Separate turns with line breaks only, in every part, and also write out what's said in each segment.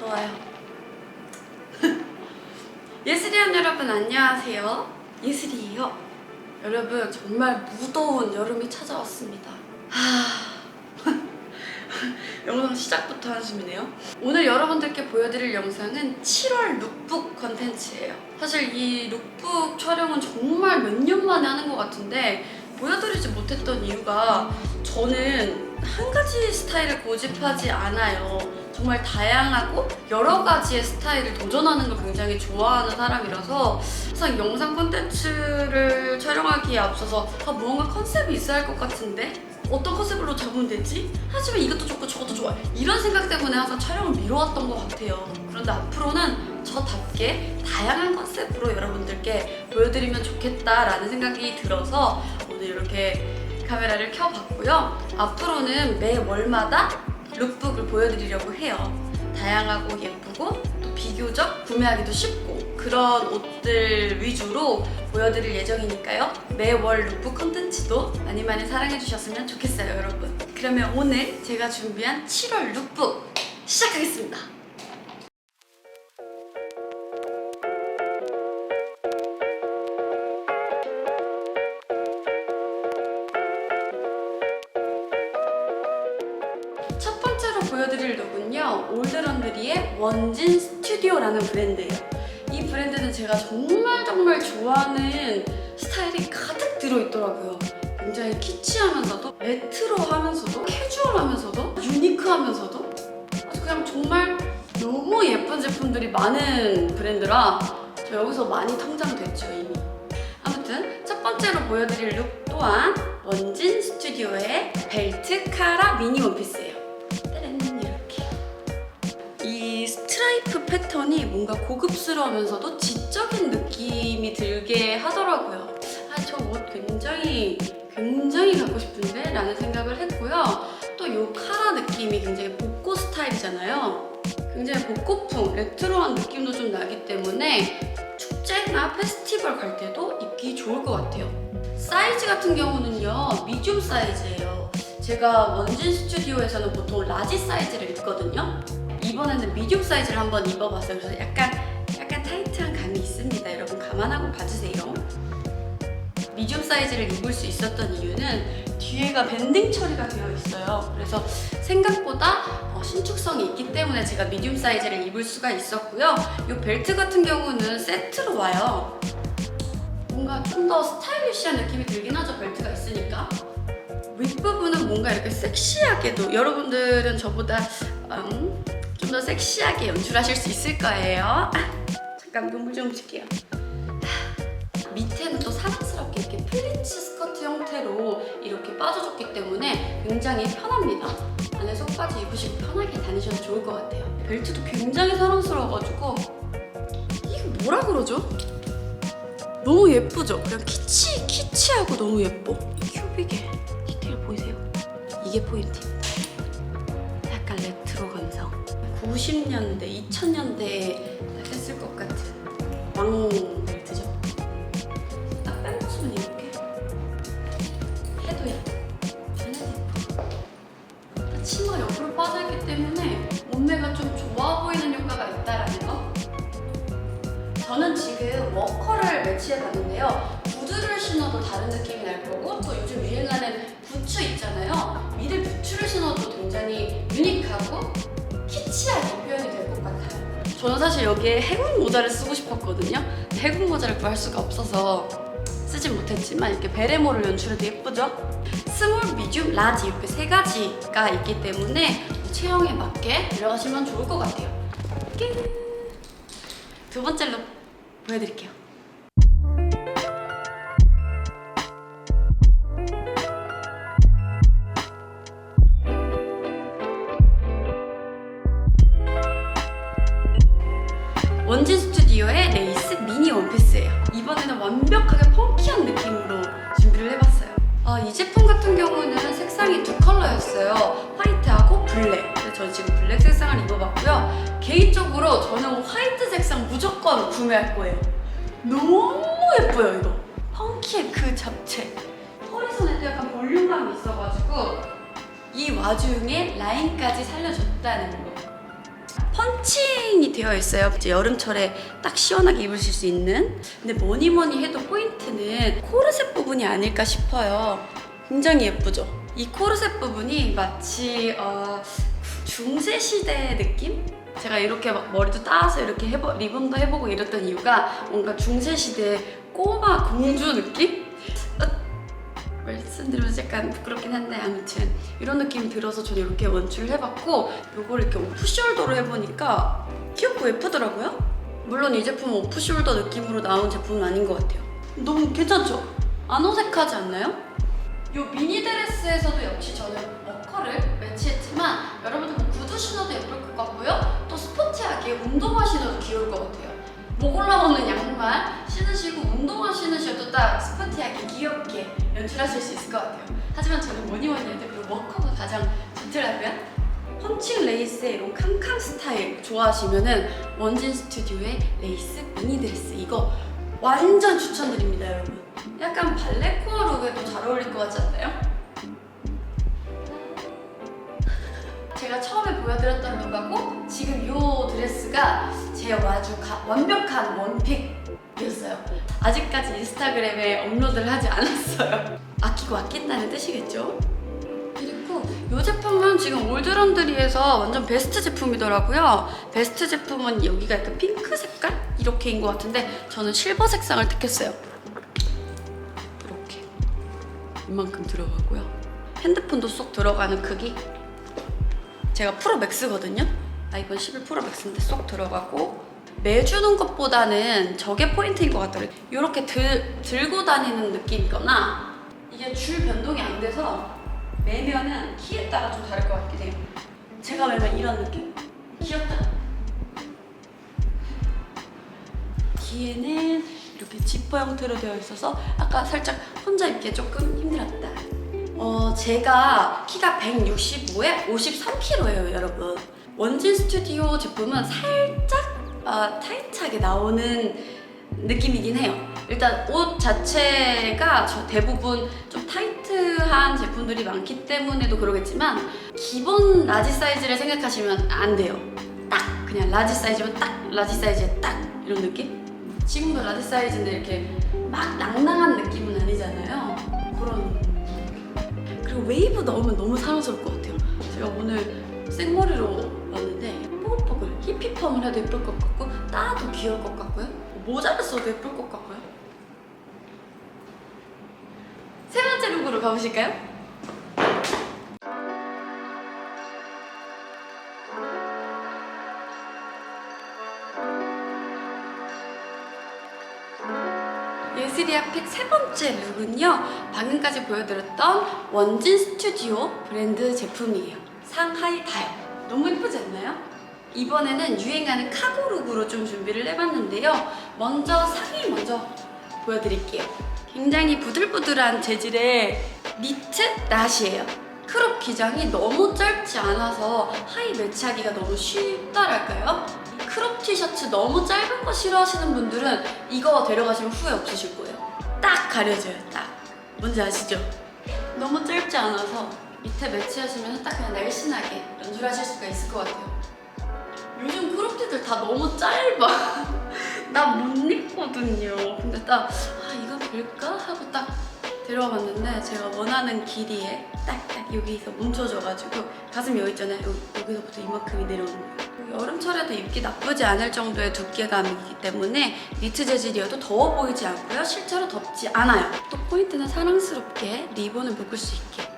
좋아요. 예슬이한 여러분 안녕하세요. 예슬이에요. 여러분 정말 무더운 여름이 찾아왔습니다. 하... 영상 시작부터 한숨이네요. 오늘 여러분들께 보여드릴 영상은 7월 룩북 컨텐츠예요. 사실 이 룩북 촬영은 정말 몇 년 만에 하는 것 같은데 보여드리지 못했던 이유가 저는 한 가지 스타일을 고집하지 않아요. 정말 다양하고 여러 가지의 스타일을 도전하는 걸 굉장히 좋아하는 사람이라서 항상 영상 콘텐츠를 촬영하기에 앞서서 아, 무언가 컨셉이 있어야 할 것 같은데? 어떤 컨셉으로 잡으면 되지? 하지만 이것도 좋고 저것도 좋아. 이런 생각 때문에 항상 촬영을 미뤄왔던 것 같아요. 그런데 앞으로는 저답게 다양한 컨셉으로 여러분들께 보여드리면 좋겠다라는 생각이 들어서 오늘 이렇게 카메라를 켜봤고요. 앞으로는 매 월마다 룩북을 보여드리려고 해요 다양하고 예쁘고 또 비교적 구매하기도 쉽고 그런 옷들 위주로 보여드릴 예정이니까요. 매월 룩북 컨텐츠도 많이 많이 사랑해주셨으면 좋겠어요, 여러분. 그러면 오늘 제가 준비한 7월 룩북 시작하겠습니다. 올드런드리의 원진 스튜디오라는 브랜드예요. 이 브랜드는 제가 정말 정말 좋아하는 스타일이 가득 들어있더라고요. 굉장히 키치하면서도 레트로하면서도 캐주얼하면서도 유니크하면서도 아주 그냥 정말 너무 예쁜 제품들이 많은 브랜드라 저 여기서 많이 성장됐죠 이미. 아무튼 첫 번째로 보여드릴 룩 또한 원진 스튜디오의 벨트 카라 미니 원피스예요 스트라이프 패턴이 뭔가 고급스러우면서도 지적인 느낌이 들게 하더라고요. 아 저 옷 굉장히 굉장히 갖고 싶은데? 라는 생각을 했고요. 또 이 카라 느낌이 굉장히 복고 스타일이잖아요. 굉장히 복고풍 레트로한 느낌도 좀 나기 때문에 축제나 페스티벌 갈 때도 입기 좋을 것 같아요. 사이즈 같은 경우는요 미디움 사이즈예요. 제가 원진 스튜디오에서는 보통 라지 사이즈를 입거든요 이번에는 미디움 사이즈를 한번 입어봤어요. 그래서 약간 약간 타이트한 감이 있습니다. 여러분 감안하고 봐주세요. 미디움 사이즈를 입을 수 있었던 이유는 뒤에가 밴딩 처리가 되어 있어요. 그래서 생각보다 어, 신축성이 있기 때문에 제가 미디움 사이즈를 입을 수가 있었고요. 이 벨트 같은 경우는 세트로 와요. 뭔가 좀 더 스타일리시한 느낌이 들긴 하죠 벨트가 있으니까. 윗부분은 뭔가 이렇게 섹시하게도 여러분들은 저보다 음, 좀 더 섹시하게 연출하실 수 있을 거예요 아, 잠깐 눈물 좀 쉴게요 밑에는 또 사랑스럽게 이렇게 플리츠 스커트 형태로 이렇게 빠져줬기 때문에 굉장히 편합니다 안에 속바지 입으시고 편하게 다니셔도 좋을 것 같아요 벨트도 굉장히 사랑스러워가지고 이게 뭐라 그러죠? 너무 예쁘죠? 그냥 키치, 키치하고 너무 예뻐. 큐빅의 디테일 보이세요? 이게 포인트입니다. 90년대, 2000년대에 했을 것 같은 왕 벨트죠. 딱 뺀모습은 이렇게. 해도 예뻐. 치마 옆으로 빠져있기 때문에 몸매가 좀 좋아 보이는 효과가 있다라는 거. 저는 지금 워커를 매치해 봤는데요. 구두를 신어도 다른 느낌이 날 거고 또 요즘 유행하는 부츠 있잖아요. 미들 부츠를 신어도 굉장히 유니크하고 키치하게 표현이 될 것 같아요. 저는 사실 여기에 해군 모자를 쓰고 싶었거든요. 해군 모자를 구할 수가 없어서 쓰진 못했지만 이렇게 베레모를 연출해도 예쁘죠? 스몰, 미디움, 라지 이렇게 세 가지가 있기 때문에 체형에 맞게 들어가시면 좋을 것 같아요. 끝! 두 번째 룩 보여드릴게요. 두 컬러였어요. 화이트하고 블랙. 그래서 저 지금 블랙 색상을 입어봤고요. 개인적으로 저는 화이트 색상 무조건 구매할 거예요. 너무 예뻐요, 이거. 펑키의 그 잡채. 허리선에도 약간 볼륨감이 있어가지고 이 와중에 라인까지 살려줬다는 거. 펀칭이 되어 있어요. 이제 여름철에 딱 시원하게 입으실 수 있는. 근데 뭐니 뭐니 해도 포인트는 코르셋 부분이 아닐까 싶어요. 굉장히 예쁘죠? 이 코르셋 부분이 마치 어, 중세 시대 느낌? 제가 이렇게 막 머리도 따서 이렇게 해보, 리본도 해보고 이랬던 이유가 뭔가 중세 시대 꼬마 공주 느낌? 어, 말씀드리면 약간 부끄럽긴 한데 아무튼 이런 느낌이 들어서 저는 이렇게 원출을 해봤고 요걸 이렇게 오프숄더로 해보니까 귀엽고 예쁘더라고요 물론 이 제품은 오프숄더 느낌으로 나온 제품은 아닌 것 같아요 너무 괜찮죠? 안 어색하지 않나요? 요 미니 드레스에서도 역시 저는 어커를 매치했지만 여러분들 뭐 구두 신어도 예쁠 것 같고요 또 스포티하게 운동화 신어도 귀여울 것 같아요 목 올라오는 양말 신으시고 운동화 신으셔도 딱 스포티하게 귀엽게 연출하실 수 있을 것 같아요. 하지만 저는 뭐니 뭐니 해도 그 워커가 가장 좋더라고요. 펀칭 레이스의 이런 캉캉 스타일 좋아하시면은 원진 스튜디오의 레이스 미니 드레스 이거 완전 추천드립니다, 여러분. 약간 발레코어 룩에도 잘 어울릴 것 같지 않나요? 제가 처음에 보여드렸던 룩하고 지금 이 드레스가 제 아주 가- 완벽한 원픽이었어요. 아직까지 인스타그램에 업로드를 하지 않았어요. 아끼고 아낀다는 뜻이겠죠? 그리고 이 제품은 지금 올드런드리에서 완전 베스트 제품이더라고요. 베스트 제품은 여기가 약간 핑크 색깔? 이렇게인 것 같은데 저는 실버 색상을 택했어요. 이만큼 들어가고요. 핸드폰도 쏙 들어가는 크기. 제가 프로 맥스거든요. 아이폰 11 프로 맥스인데 쏙 들어가고 매주는 것보다는 저게 포인트인 것 같더라고요. 이렇게 들, 들고 다니는 느낌이거나 이게 줄 변동이 안 돼서 매면은 키에 따라 좀 다를 것 같긴 해요. 제가 매면 이런 느낌. 귀엽다. 뒤에는 이렇게 지퍼 형태로 되어 있어서 아까 살짝 혼자 입기에 조금 힘들었다. 어, 제가 키가 165에 53kg예요, 여러분. 원진 스튜디오 제품은 살짝 어, 타이트하게 나오는 느낌이긴 해요. 일단 옷 자체가 저 대부분 좀 타이트한 제품들이 많기 때문에도 그러겠지만 기본 라지 사이즈를 생각하시면 안 돼요. 딱 그냥 라지 사이즈면 딱 라지 사이즈에 딱 이런 느낌? 지금도 라지 사이즈인데 이렇게 막 낭낭한 느낌은 아니잖아요. 그런 그리고 웨이브 넣으면 너무 사랑스러울 것 같아요. 제가 오늘 생머리로 왔는데 뽀글뽀글 히피펌을 해도 예쁠 것 같고 따도 귀여울 것 같고요. 모자를 써도 예쁠 것 같고요. 세 번째 룩으로 가보실까요? 예슬이야 픽세 번째 룩은요 방금까지 보여드렸던 원진 스튜디오 브랜드 제품이에요 상하이 다요 너무 예쁘지 않나요? 이번에는 유행하는 카고 룩으로 좀 준비를 해봤는데요 먼저 상의 먼저 보여드릴게요 굉장히 부들부들한 재질의 니트 낫이에요 크롭 기장이 너무 짧지 않아서 하의 매치하기가 너무 쉽다랄까요? 이 크롭 티셔츠 너무 짧은 거 싫어하시는 분들은 이거 데려가시면 후회 없으실 거예요. 딱 가려져요, 딱. 뭔지 아시죠? 너무 짧지 않아서 밑에 매치하시면 딱 그냥 날씬하게 연출하실 수가 있을 것 같아요. 요즘 크롭티들 다 너무 짧아. 나 못 입거든요. 근데 딱, 아, 이거 될까? 하고 딱 데려와 봤는데 제가 원하는 길이에 딱딱 여기서 뭉쳐져가지고 가슴 여기 있잖아요. 여기, 여기 서부터 이만큼이 내려오는 거예요. 여름철에도 입기 나쁘지 않을 정도의 두께감이기 때문에 니트 재질이어도 더워 보이지 않고요. 실제로 덥지 않아요. 또 포인트는 사랑스럽게 리본을 묶을 수 있게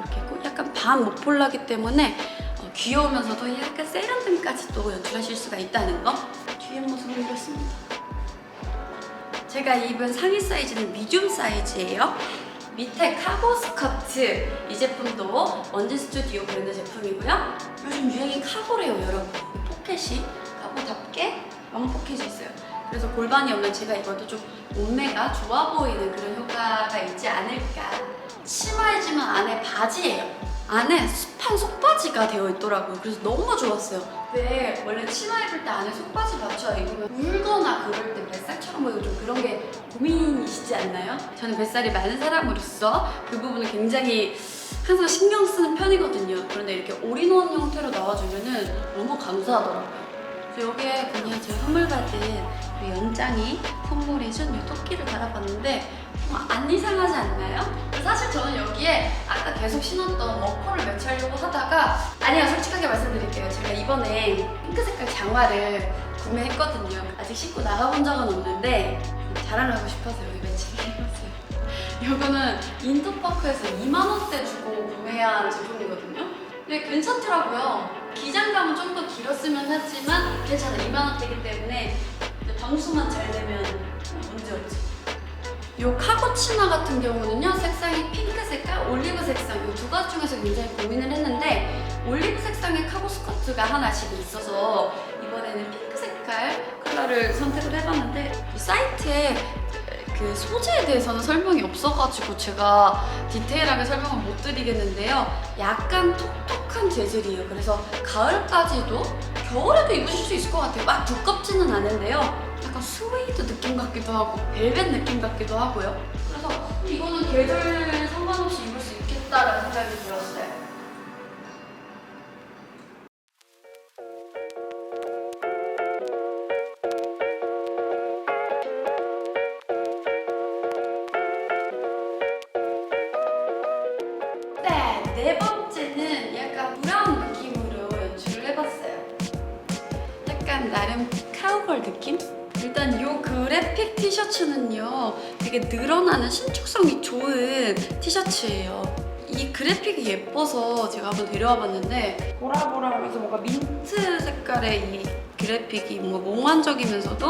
이렇게 있고 약간 반 목폴라기 때문에 어, 귀여우면서도 약간 세련됨까지 또 연출하실 수가 있다는 거 뒤에 모습을 이렇습니다. 제가 입은 상의 사이즈는 미디움 사이즈예요. 밑에 카고 스커트 이 제품도 원진 스튜디오 브랜드 제품이고요. 요즘 유행이 카고래요, 여러분. 포켓이 카고답게 long 포켓이 있어요. 그래서 골반이 없는 제가 입어도 좀 몸매가 좋아 보이는 그런 효과가 있지 않을까. 치마이지만 안에 바지예요. 안에 습한 속바지가 되어 있더라고요. 그래서 너무 좋았어요. 왜 원래 치마 입을 때 안에 속바지 맞춰 입으면 울거나 그럴 때 뱃살처럼 보이고 좀 그런 게 고민이시지 않나요? 저는 뱃살이 많은 사람으로서 그 부분을 굉장히 항상 신경 쓰는 편이거든요. 그런데 이렇게 올인원 형태로 나와주면은 너무 감사하더라고요. 그래서 여기에 그냥 제가 선물 받은 연장이 선물해준 이 토끼를 달아봤는데 어, 안 이상하지 않나요? 사실 저는 여기에 아까 계속 신었던 머커를 매치하려고 하다가 아니요 솔직하게 말씀드릴게요. 제가 이번에 핑크 색깔 장화를 구매했거든요. 아직 신고 나가본 적은 없는데 자랑하고 싶어서 여기 매치를 해봤어요. 이거는 인터파크에서 2만 원대 주고 구매한 제품이거든요. 근데 괜찮더라고요. 기장감은 좀 더 길었으면 하지만 괜찮아 2만 원대이기 때문에 이제 방수만 잘 되면 문제 없지 요 카고 치마 같은 경우는요 색상이 핑크 색깔, 올리브 색상 이 두 가지 중에서 굉장히 고민을 했는데 올리브 색상의 카고 스커트가 하나씩 있어서 이번에는 핑크 색깔 컬러를 선택을 해봤는데 이 사이트에 그 소재에 대해서는 설명이 없어가지고 제가 디테일하게 설명을 못 드리겠는데요. 약간 톡톡한 재질이에요. 그래서 가을까지도 겨울에도 입으실 수 있을 것 같아요. 막 두껍지는 않은데요 약간 스웨이드 느낌 같기도 하고 벨벳 느낌 같기도 하고요. 그래서 이거는 계절 상관없이 입을 수 있겠다라는 생각이 들었어요. 티셔츠는요 되게 늘어나는 신축성이 좋은 티셔츠예요. 이 그래픽이 예뻐서 제가 한번 데려와 봤는데 보라보라 하면서 뭔가 민트 색깔의 이 그래픽이 뭔가 몽환적이면서도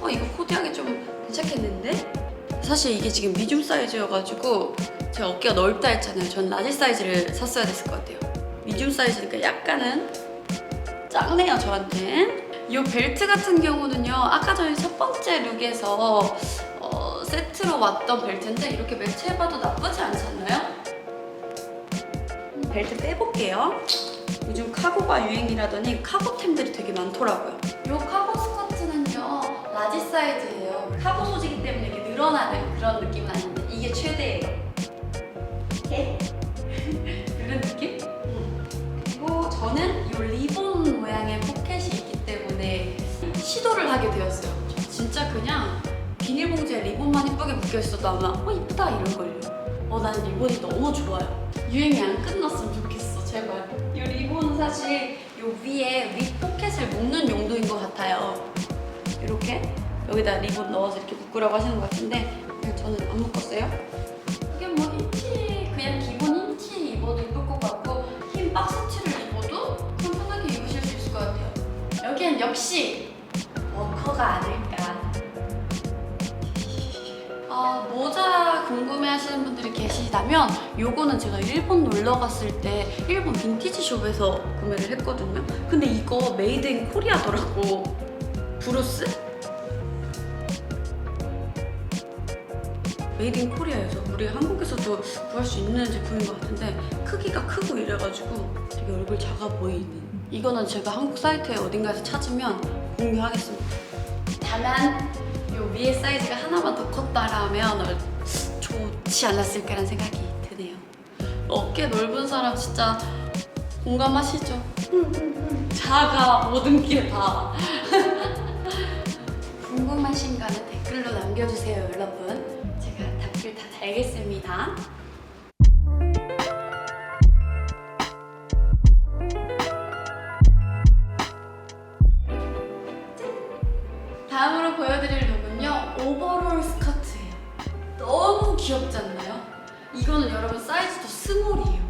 어 이거 코디하기 좀 괜찮겠는데? 사실 이게 지금 미중 사이즈여가지고 제가 어깨가 넓다 했잖아요. 전 라지 사이즈를 샀어야 됐을 것 같아요. 미중 사이즈니까 약간은 작네요 저한테 이 벨트 같은 경우는요 아까 전에 첫 번째 룩에서 어, 세트로 왔던 벨트인데 이렇게 매치해봐도 나쁘지 않나요? 음, 벨트 빼볼게요. 요즘 카고가 유행이라더니 카고템들이 되게 많더라고요. 이 카고 스커트는요 라지 사이즈예요. 카고 소재이기 때문에 이렇게 늘어나는 그런 느낌은 아닌데 이게 최대예요 시도를 하게 되었어요. 저 진짜 그냥 비닐봉지에 리본만 이쁘게 묶여 있어도 아마 어 이쁘다 이럴걸요. 어 나는 리본이 너무 좋아요. 유행이 안 끝났으면 좋겠어 제발. 이 리본은 사실 이 위에 위 포켓을 묶는 용도인 것 같아요. 이렇게 여기다 리본 넣어서 이렇게 묶으라고 하시는 것 같은데 저는 안 묶었어요. 이게 뭐 흰티 그냥 기본 흰티 입어도 이쁠 것 같고 흰 박스티를 입어도 편하게 입으실 수 있을 것 같아요. 여기엔 역시 워커가 아닐까. 아 모자 궁금해 하시는 분들이 계시다면 요거는 제가 일본 놀러 갔을 때 일본 빈티지 숍에서 구매를 했거든요. 근데 이거 메이드 인 코리아더라고. 브루스? 메이드 인 코리아여서 우리 한국에서도 구할 수 있는 제품인 것 같은데 크기가 크고 이래가지고 되게 얼굴 작아 보이는 이거는 제가 한국 사이트에 어딘가에서 찾으면 공유하겠습니다 다만 요 위에 사이즈가 하나만 더 컸다라면 얼- 좋지 않았을까라는 생각이 드네요. 어깨 넓은 사람 진짜 공감하시죠? 작아 모든 게다. 궁금하신 거는 댓글로 남겨주세요 여러분. 제가 답글 다 달겠습니다 귀엽지 않나요? 이거는 여러분 사이즈도 스몰이에요.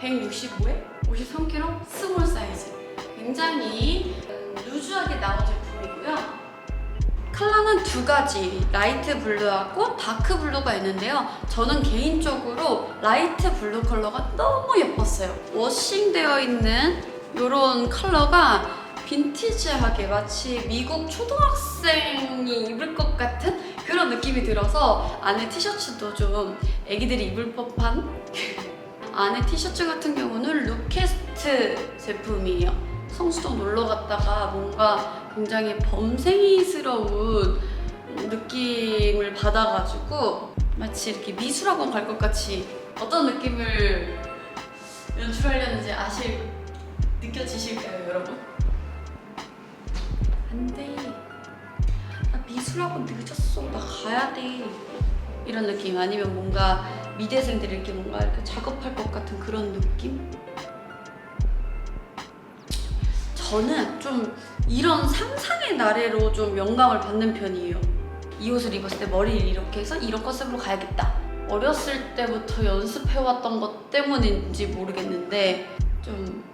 165에 53kg 스몰 사이즈. 굉장히 음, 루즈하게 나온 제품이고요. 컬러는 두 가지. 라이트 블루하고 다크 블루가 있는데요. 저는 개인적으로 라이트 블루 컬러가 너무 예뻤어요. 워싱되어 있는 이런 컬러가 빈티지하게 마치 미국 초등학생이 입을 것 같은 그런 느낌이 들어서 안에 티셔츠도 좀 애기들이 입을 법한 안에 티셔츠 같은 경우는 루캐스트 제품이에요. 성수동 놀러 갔다가 뭔가 굉장히 범생이스러운 느낌을 받아가지고 마치 이렇게 미술학원 갈 것 같이 어떤 느낌을 연출하려는지 아실 느껴지실까요, 여러분? 나 미술학원 늦었어. 나 가야 돼. 이런 느낌. 아니면 뭔가 미대생들이 이렇게 뭔가 이렇게 작업할 것 같은 그런 느낌? 저는 좀 이런 상상의 나래로 좀 영감을 받는 편이에요. 이 옷을 입었을 때 머리를 이렇게 해서 이런 컨셉으로 가야겠다. 어렸을 때부터 연습해왔던 것 때문인지 모르겠는데 좀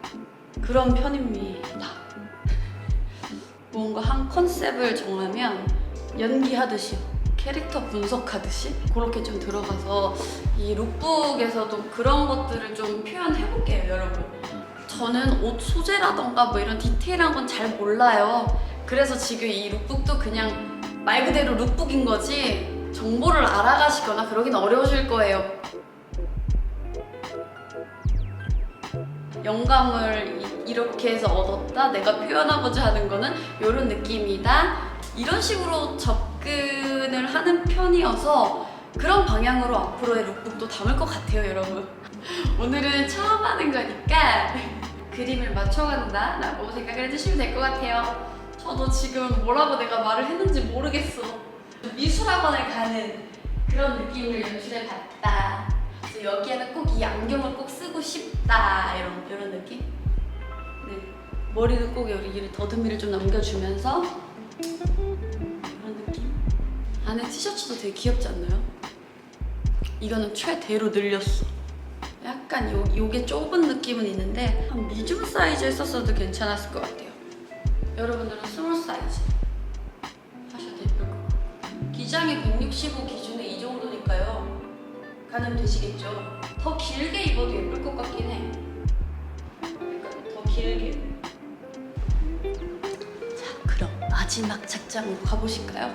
그런 편입니다. 뭔가 한 컨셉을 정하면 연기하듯이 캐릭터 분석하듯이 그렇게 좀 들어가서 이 룩북에서도 그런 것들을 좀 표현해볼게요, 여러분. 저는 옷 소재라던가 뭐 이런 디테일한 건 잘 몰라요. 그래서 지금 이 룩북도 그냥 말 그대로 룩북인 거지 정보를 알아가시거나 그러긴 어려우실 거예요. 영감을 이- 이렇게 해서 얻었다 내가 표현하고자 하는 거는 이런 느낌이다 이런 식으로 접근을 하는 편이어서 그런 방향으로 앞으로의 룩북도 담을 것 같아요 여러분. 오늘은 처음 하는 거니까 그림을 맞춰간다 라고 생각을 해주시면 될 것 같아요. 저도 지금 뭐라고 내가 말을 했는지 모르겠어. 미술학원에 가는 그런 느낌을 연출해 봤다. 그래서 여기에는 꼭 이 안경을 꼭 쓰고 싶다 이런 이런 느낌. 네. 머리도 꼭 여기를 더듬이를 좀 남겨주면서 이런 느낌. 안에 티셔츠도 되게 귀엽지 않나요? 이거는 최대로 늘렸어. 약간 요 요게 좁은 느낌은 있는데 한 미중 사이즈 했었어도 괜찮았을 것 같아요. 여러분들은 스몰 사이즈 하셔도 예쁠 것 같아요. 기장이 165 기준에 이 정도니까요. 가늠 되시겠죠? 더 길게 입어도 예쁠 것 같긴 해. 약간 더 길게. 마지막 착장으로 가보실까요?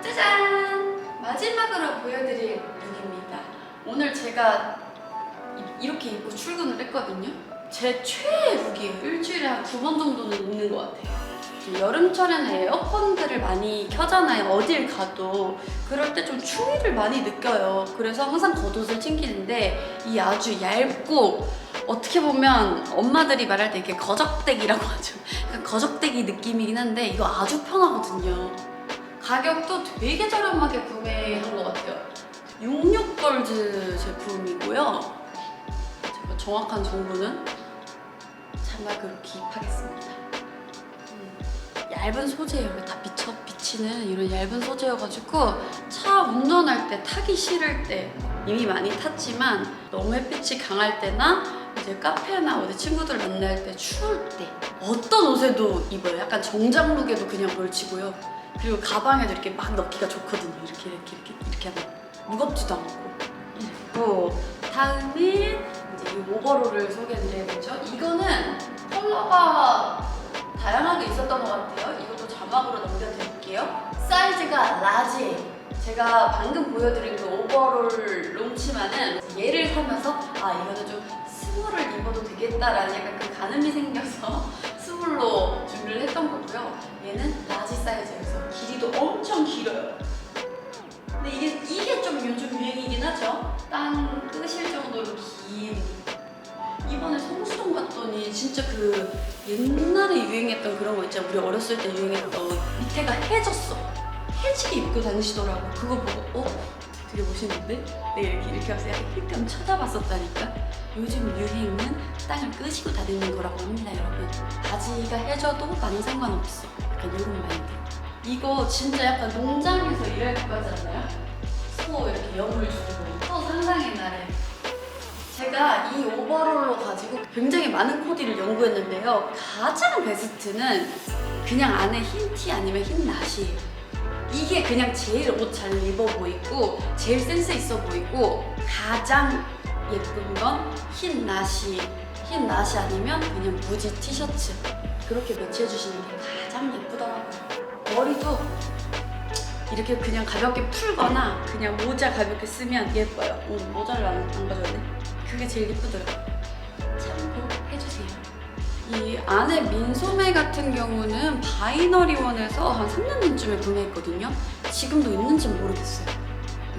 짜잔! 마지막으로 보여드릴 룩입니다. 오늘 제가 이- 이렇게 입고 출근을 했거든요. 제 최애 룩이에요. 일주일에 한두번 정도는 입는 것 같아요. 여름철에는 에어컨들을 많이 켜잖아요. 어딜 가도. 그럴 때 좀 추위를 많이 느껴요. 그래서 항상 겉옷을 챙기는데 이 아주 얇고 어떻게 보면 엄마들이 말할 때 이렇게 거적대기라고 하죠. 거적대기 느낌이긴 한데 이거 아주 편하거든요. 가격도 되게 저렴하게 구매한 것 같아요. 66걸즈 제품이고요. 제가 정확한 정보는 자막으로 기입하겠습니다. 음, 얇은 소재예요. 다 비쳐 비치는 이런 얇은 소재여가지고 차 운전할 때 타기 싫을 때 이미 많이 탔지만 너무 햇빛이 강할 때나 이제 카페나 어디 친구들 만날 때 추울 때 어떤 옷에도 입어요. 약간 정장룩에도 그냥 걸치고요. 그리고 가방에도 이렇게 막 넣기가 좋거든요. 이렇게 이렇게 이렇게 이렇게 하면 무겁지도 않고. 그리고 다음은 이제 이 오버롤을 소개해드려야겠죠. 이거는 컬러가 다양하게 있었던 것 같아요. 사이즈가 라지예요. 제가 방금 보여드린 그 오버롤 롱치마는 얘를 사면서 아 이거는 좀 스몰을 입어도 되겠다라는 약간 그 가늠이 생겨서 스몰로 준비를 했던 거고요. 얘는 라지 사이즈여서 길이도 엄청 길어요. 근데 이게 이게 좀 요즘 유행이긴 하죠. 땅 끄실 정도로 긴. 이번에 성수동 갔더니 진짜 그 옛날에 유행했던 그런 거 있잖아. 우리 어렸을 때 유행했던 밑에가 해졌어. 해지게 입고 다니시더라고. 그거 보고 어? 되게 멋있는데? 내가 이렇게 이렇게 하면서 약간 힐끔 쳐다봤었다니까. 요즘 유행은 땅을 끄시고 다니는 거라고 합니다, 여러분. 바지가 해져도 나는 상관없어. 약간 이런 마인드. 이거 진짜 약간 농장에서 일할 것 같지 않나요? 소 이렇게 염을 주고 소 상상의 날에 제가 이 오버롤로 가지고 굉장히 많은 코디를 연구했는데요. 가장 베스트는 그냥 안에 흰 티 아니면 흰 나시예요. 이게 그냥 제일 옷 잘 입어 보이고 제일 센스 있어 보이고 가장 예쁜 건 흰 나시 흰 나시 아니면 그냥 무지 티셔츠 그렇게 매치해 주시는 게 가장 예쁘더라고요. 머리도 이렇게 그냥 가볍게 풀거나 그냥 모자 가볍게 쓰면 예뻐요. 오, 모자를 안, 안 가져왔네. 그게 제일 예쁘더라고요. 이 안에 민소매 같은 경우는 바이너리원에서 한 3년 전쯤에 구매했거든요. 지금도 있는지 모르겠어요.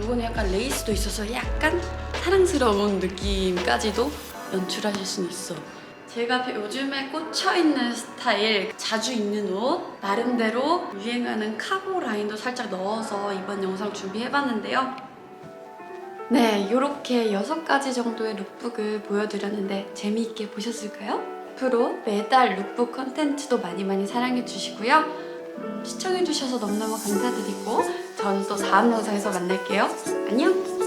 이거는 약간 레이스도 있어서 약간 사랑스러운 느낌까지도 연출하실 수 있어. 제가 요즘에 꽂혀있는 스타일, 자주 입는 옷, 나름대로 유행하는 카고 라인도 살짝 넣어서 이번 영상 준비해봤는데요. 네, 이렇게 6가지 정도의 룩북을 보여드렸는데 재미있게 보셨을까요? 앞으로 매달 룩북 컨텐츠도 많이 많이 사랑해 주시고요. 음, 시청해 주셔서 너무너무 감사드리고 저는 또 다음 영상에서 만날게요. 안녕!